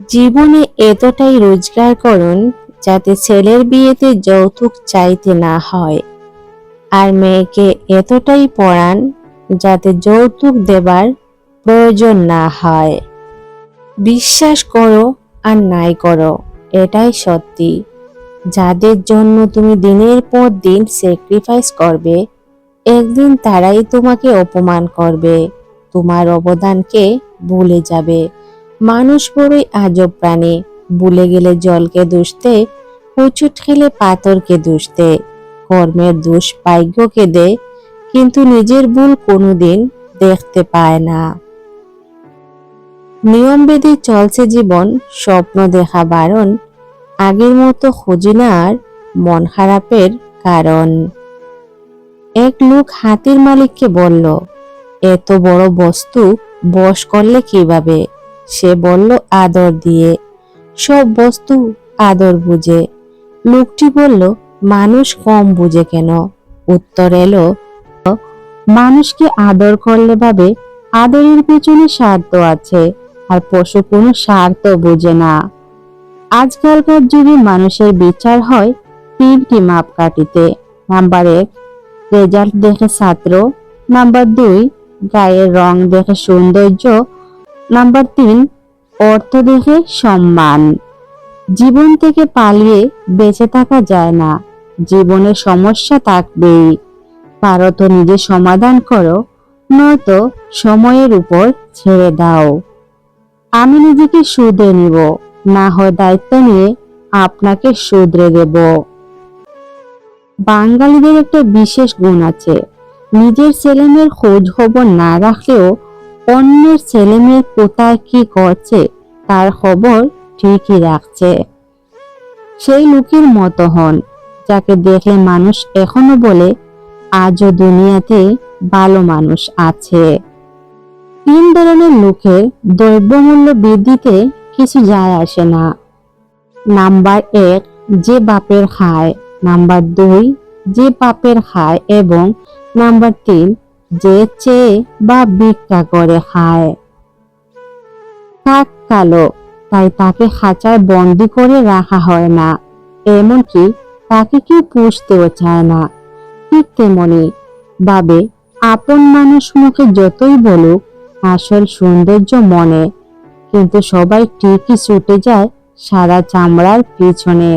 জীবনে এতটাই রোজগার করুন যাতে ছেলের বিয়েতে যৌতুক চাইতে না হয়। আর মেয়েকে এতটাই পড়ান যাতে যৌতুক দেবার প্রয়োজন না হয়। বিশ্বাস করো আর নাই করো, এটাই সত্যি। যাদের জন্য তুমি দিনের পর দিন স্যাক্রিফাইস করবে, একদিন তারাই তোমাকে অপমান করবে, তোমার অবদানকে ভুলে যাবে। মানুষ বড়ই আজব প্রাণী। ভুলে গেলে জলকে দুষতে হুচুট খেলে পাথরকে দুষতে। কর্মের দোষ ভাগ্যকে দেয় কিন্তু নিজের ভুল কোনোদিন দেখতে পায় না। নিয়মবেদী চলছে জীবন, স্বপ্ন দেখা বারণ। আগের মতো খুঁজি না আর মন খারাপের কারণ। এক লোক হাতির মালিককে বলল, এত বড় বস্তু বশ করলে কীভাবে? সে বলল, আদর দিয়ে। সব বস্তু আদর বুঝে। লোকটি বলল, মানুষ কম বুঝে কেন? উত্তর এলো, মানুষকে আদর করলে ভাবে আদরের পেছনে স্বার্থ আছে, আর পশু কোনো স্বার্থ বোঝে না। আজকালকার যুগে মানুষের বিচার হয় তিনটি মাপকাঠিতে। নাম্বার এক, রেজাল্ট দেখে ছাত্র। নাম্বার দুই, গায়ের রং দেখে সৌন্দর্য। নাম্বার তিন, অর্থ দেখে সম্মান। জীবন থেকে পালিয়ে বেঁচে থাকা যায় না। জীবনে সমস্যা থাকবেই। পারো তো নিজে সমাধান করো, নয়তো সময়ের উপর ছেড়ে দাও। আমি নিজেকে শুধরে নিব, না হয় দায়িত্ব নিয়ে আপনাকে শুধরে দেব। বাঙালিদের একটা বিশেষ গুণ আছে। নিজের ছেলেমেয়ের খোঁজ খবর না রাখলেও অন্যের ছেলেমেয়ে কোথায় কি করছে তার খবর ঠিকই রাখছে। সেই লোকের মতো হন যাকে দেখলে মানুষ এখনও বলে, আজও দুনিয়াতে ভালো মানুষ আছে। তিন ধরনের লোকের দ্রব্যমূল্য বৃদ্ধিতে কিছু যায় আসে না। নাম্বার এক, যে বাপের খায়। নাম্বার দুই, যে বাপের খায়। এবং নাম্বার তিন যে চেয়ে বা ভিক্ষা করে খায়। কাক কালো তাই তাকে খাঁচায় বন্দি করে রাখা হয় না, এমনকি তাকে কেউ পুষতেও চায় না। ঠিক তেমনি ভাবে আপন মানুষ মুখে যতই বলুক, আসল সৌন্দর্য মনে, কিন্তু সবাই ঠিকই ছুটে যায় সারা চামড়ার পিছনে।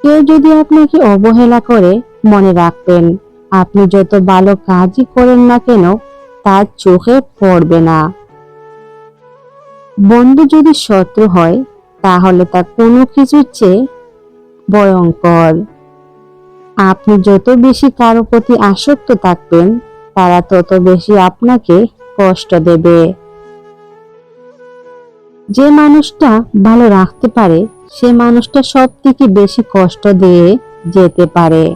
কেউ যদি আপনাকে অবহেলা করে মনে রাখবেন আপনি যত ভালো কাজই করেন না কেন, তার চোখে পড়বে না। বন্ধু যদি শত্রু হয়, তাহলে তা কোনো কিছুর চেয়ে ভয়ঙ্কর। আপনি যত বেশি কারও প্রতি আসক্ত থাকবেন, তারা তত বেশি আপনাকে কষ্ট দেবে। যে মানুষটা ভালো রাখতে পারে, সে মানুষটা সব থেকে বেশি কষ্ট দিয়ে যেতে পারে।